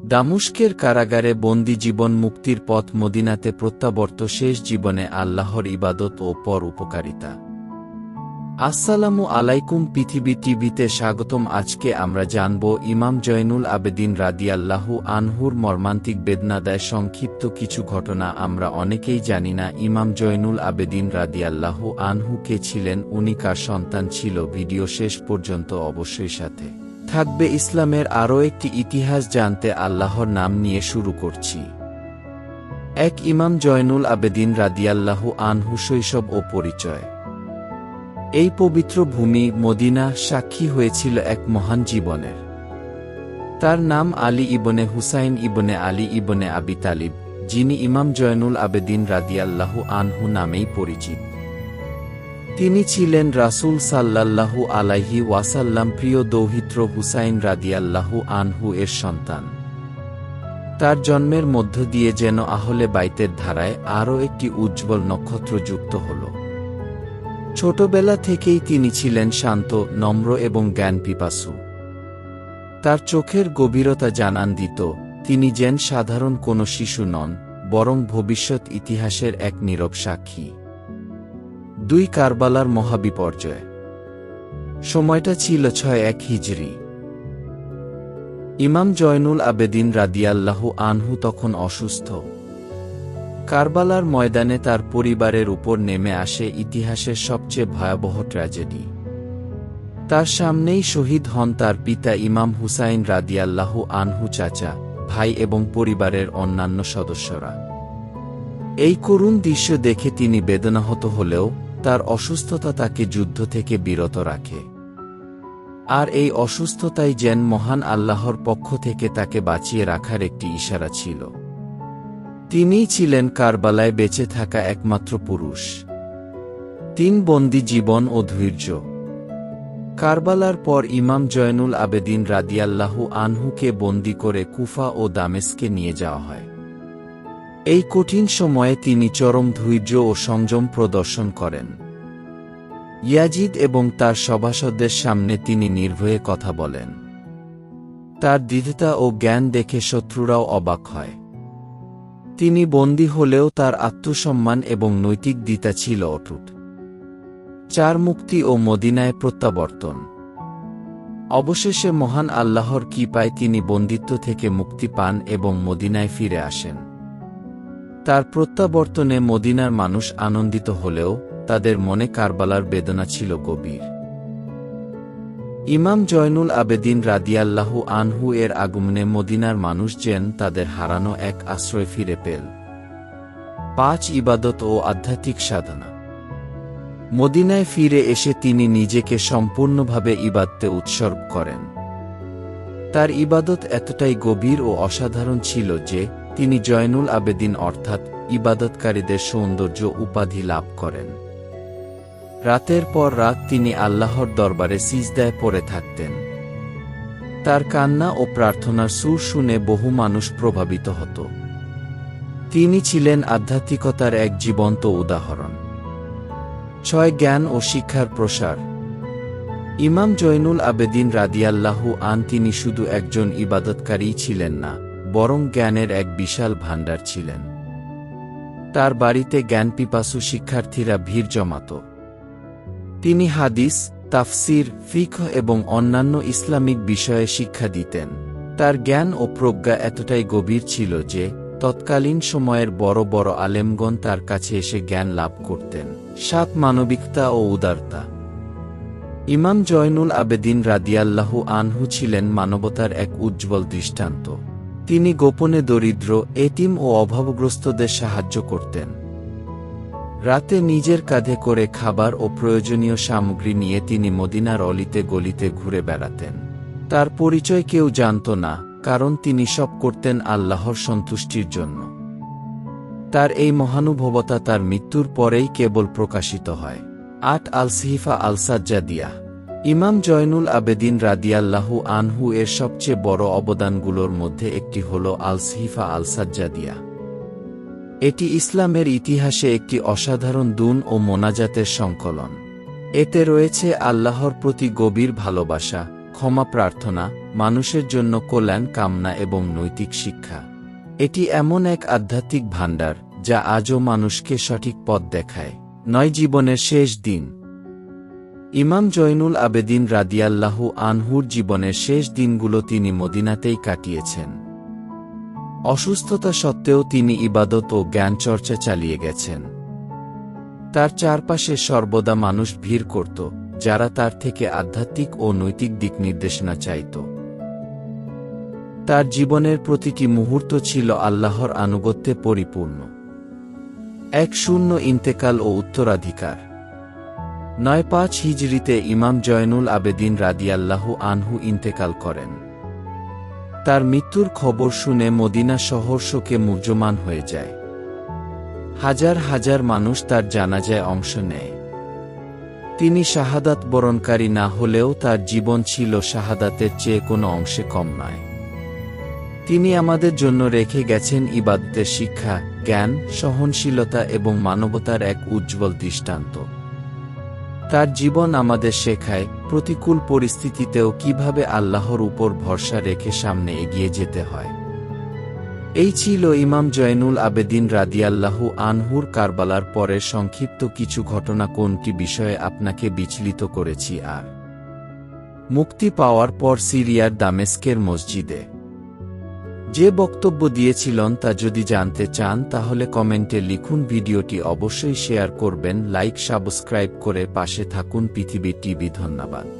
দামুস্কের কারাগারে বন্দি জীবন মুক্তির পথ মদিনাতে প্রত্যাবর্ত শেষ জীবনে আল্লাহর ইবাদত ও পর উপকারিতা। আসসালামু আলাইকুম পৃথিবী টিভিতে স্বাগতম, আজকে আমরা জানব ইমাম জয়নুল আবেদিন রাদিয়াল্লাহু আনহুর মর্মান্তিক বেদনাদায় সংক্ষিপ্ত কিছু ঘটনা। আমরা অনেকেই জানি না ইমাম জয়নুল আবেদিন রাদিয়াল্লাহু আনহু কে ছিলেন, উনি কার সন্তান ছিল। ভিডিও শেষ পর্যন্ত অবশ্যই সাথে। থাকবে ইসলামের আরও একটি ইতিহাস জানতে আল্লাহর নাম নিয়ে শুরু করছি। এক ইমাম জয়নুল আবেদিন রাদিয়াল্লাহু আনহু শৈশব ও পরিচয়। এই পবিত্র ভূমি মদিনা সাক্ষী হয়েছিল এক মহান জীবনের। তার নাম আলী ইবনে হুসাইন ইবনে আলী ইবনে আবি তালিব, যিনি ইমাম জয়নুল আবেদিন রাদিয়াল্লাহু আনহু নামেই পরিচিত। তিনি ছিলেন রাসূল সাল্লাল্লাহু আলাইহি ওয়াসাল্লাম প্রিয় দৌহিত্র হুসাইন রাদিয়াল্লাহু আনহু এর সন্তান। তার জন্মের মধ্য দিয়ে যেন আহলে বাইতের ধারায় আরও একটি উজ্জ্বল নক্ষত্র যুক্ত হল। ছোটবেলা থেকেই তিনি ছিলেন শান্ত, নম্র এবং জ্ঞান পিপাসু। তার চোখের গভীরতা জানান দিত তিনি যেন সাধারণ কোনো শিশু নন, বরং ভবিষ্যৎ ইতিহাসের এক নীরব সাক্ষী। দুই কারবালার মহাবিপর্যয়। সময়টা ছিল ছয় এক হিজরি। ইমাম জয়নুল আবেদিন রাদিয়াল্লাহু আনহু তখন অসুস্থ। কারবালার ময়দানে তার পরিবারের উপর নেমে আসে ইতিহাসের সবচেয়ে ভয়াবহ ট্র্যাজেডি। তার সামনেই শহীদ হন তার পিতা ইমাম হুসাইন রাদিয়াল্লাহু আনহু চাচা, ভাই এবং পরিবারের অন্যান্য সদস্যরা। এই করুণ দৃশ্য দেখে তিনি বেদনাহত হলেও তার অসুস্থতা তাকে যুদ্ধ থেকে বিরত রাখে। আর এই অসুস্থতাই যেন মহান আল্লাহর পক্ষ থেকে তাকে বাঁচিয়ে রাখার একটি ইশারা ছিল। তিনিই ছিলেন কারবালায় বেঁচে থাকা একমাত্র পুরুষ। তিন বন্দি জীবন ও ধৈর্য। কারবালার পর ইমাম জয়নুল আবেদিন রাদিয়াল্লাহু আনহুকে বন্দি করে কুফা ও দামেস্কে নিয়ে যাওয়া হয়। এই কঠিন সময়ে তিনি চরম ধৈর্য ও সংযম প্রদর্শন করেন। ইয়াজিদ এবং তার সভাসদদের সামনে তিনি নির্ভয়ে কথা বলেন। তার দৃঢ়তা ও জ্ঞান দেখে শত্রুরাও অবাক হয়। তিনি বন্দী হলেও তার আত্মসম্মান এবং নৈতিক দিতা ছিল অটুট। চার মুক্তি ও মদিনায় প্রত্যাবর্তন। অবশেষে মহান আল্লাহর কৃপায় তিনি বন্দিত্ব থেকে মুক্তি পান এবং মদিনায় ফিরে আসেন। তার প্রত্যাবর্তনে মদিনার মানুষ আনন্দিত হলেও তাদের মনে কারবালার বেদনা ছিল গভীর। ইমাম জয়নুল আবেদিন রাদিয়াল্লাহু আনহু এর আগমনে মদিনার মানুষ যেন তাদের হারানো এক আশ্রয় ফিরে পেল। পাঁচ ইবাদত ও আধ্যাত্মিক সাধনা। মদিনায় ফিরে এসে তিনি নিজেকে সম্পূর্ণভাবে ইবাদতে উৎসর্গ করেন। তার ইবাদত এতটাই গভীর ও অসাধারণ ছিল যে তিনি জয়নুল আবেদিন অর্থাৎ ইবাদতকারীদের সৌন্দর্য উপাধি লাভ করেন। রাতের পর রাত তিনি আল্লাহর দরবারে সিজদায় পড়ে থাকতেন। তার কান্না ও প্রার্থনার সুর শুনে বহু মানুষ প্রভাবিত হতো। তিনি ছিলেন আধ্যাত্মিকতার এক জীবন্ত উদাহরণ। ছয় জ্ঞান ও শিক্ষার প্রসার। ইমাম জয়নুল আবেদিন রাদিয়াল্লাহু আন তিনি শুধু একজন ইবাদতকারী ছিলেন না বরং জ্ঞানের এক বিশাল ভাণ্ডার ছিলেন। তার বাড়িতে জ্ঞানপিপাসু শিক্ষার্থীরা ভিড় জমাত। তিনি হাদিস, তাফসির ফিখ এবং অন্যান্য ইসলামিক বিষয়ে শিক্ষা দিতেন। তার জ্ঞান ও প্রজ্ঞা এতটাই গভীর ছিল যে, তৎকালীন সময়ের বড় বড় আলেমগণ তার কাছে এসে জ্ঞান লাভ করতেন। সাত মানবিকতা ও উদারতা। ইমাম জয়নুল আবেদিন রাদিয়াল্লাহু আনহু ছিলেন মানবতার এক উজ্জ্বল দৃষ্টান্ত। তিনি গোপনে দরিদ্র এটিম ও অভাবগ্রস্তদের সাহায্য করতেন। রাতে নিজের কাঁধে করে খাবার ও প্রয়োজনীয় সামগ্রী নিয়ে তিনি মদিনার অলিতে গলিতে ঘুরে বেড়াতেন। তার পরিচয় কেউ জানত না, কারণ তিনি সব করতেন আল্লাহর সন্তুষ্টির জন্য। তার এই মহানুভবতা তার মৃত্যুর পরেই কেবল প্রকাশিত হয়। আট আলসিহিফা আলসাজ্জাদিয়া ইমাম জয়নুল আবেদিন রাদিয়াল্লাহু আনহু এর সবচেয়ে বড় অবদানগুলোর মধ্যে একটি হল আলসিহিফা আলসাজ্জাদিয়া। এটি ইসলামের ইতিহাসে একটি অসাধারণ দুন ও মোনাজাতের সংকলন। এতে রয়েছে আল্লাহর প্রতি গভীর ভালোবাসা, ক্ষমা প্রার্থনা, মানুষের জন্য কল্যাণ কামনা এবং নৈতিক শিক্ষা। এটি এমন এক আধ্যাত্মিক ভাণ্ডার যা আজও মানুষকে সঠিক পথ দেখায়। নয় জীবনের শেষ দিন। ইমাম জয়নুল আবেদিন রাদিয়াল্লাহু আনহুর জীবনের শেষ দিনগুলো তিনি মদিনাতেই কাটিয়েছেন। অসুস্থতা সত্ত্বেও তিনি ইবাদত ও জ্ঞানচর্চা চালিয়ে গেছেন। তার চারপাশে সর্বদা মানুষ ভিড় করত, যারা তার থেকে আধ্যাত্মিক ও নৈতিক দিক নির্দেশনা চাইত। তার জীবনের প্রতিটি মুহূর্ত ছিল আল্লাহর আনুগত্যে পরিপূর্ণ। এক শূন্য ইন্তেকাল ও উত্তরাধিকার। নয় পাঁচ হিজরিতে ইমাম জয়নুল আবেদিন রাদিয়াল্লাহু আনহু ইন্তেকাল করেন। তার মৃত্যুর খবর শুনে মদিনা শহর শোকে হয়ে যায়। হাজার হাজার মানুষ তার জানাজায় অংশ নেয়। তিনি শাহাদাত বরণকারী না হলেও তার জীবন ছিল শাহাদাতের চেয়ে কোনো অংশে কম নয়। তিনি আমাদের জন্য রেখে গেছেন ইবাদতের শিক্ষা, জ্ঞান, সহনশীলতা এবং মানবতার এক উজ্জ্বল দৃষ্টান্ত। তার জীবন আমাদের শেখায়, প্রতিকূল পরিস্থিতিতেও কীভাবে আল্লাহর উপর ভরসা রেখে সামনে এগিয়ে যেতে হয়। এই ছিল ইমাম জয়নুল আবেদিন রাদিয়াল্লাহু আনহুর কারবালার পরের সংক্ষিপ্ত কিছু ঘটনা কোনটি বিষয়ে আপনাকে বিচলিত করেছি আর মুক্তি পাওয়ার পর সিরিয়ার দামেস্কের মসজিদে। যে বক্তব্য দিয়েছিলেন তা যদি জানতে চান তাহলে কমেন্টে লিখুন, ভিডিওটি অবশ্যই শেয়ার করবেন, লাইক, সাবস্ক্রাইব করে পাশে থাকুন, পৃথিবী টিভি, ধন্যবাদ।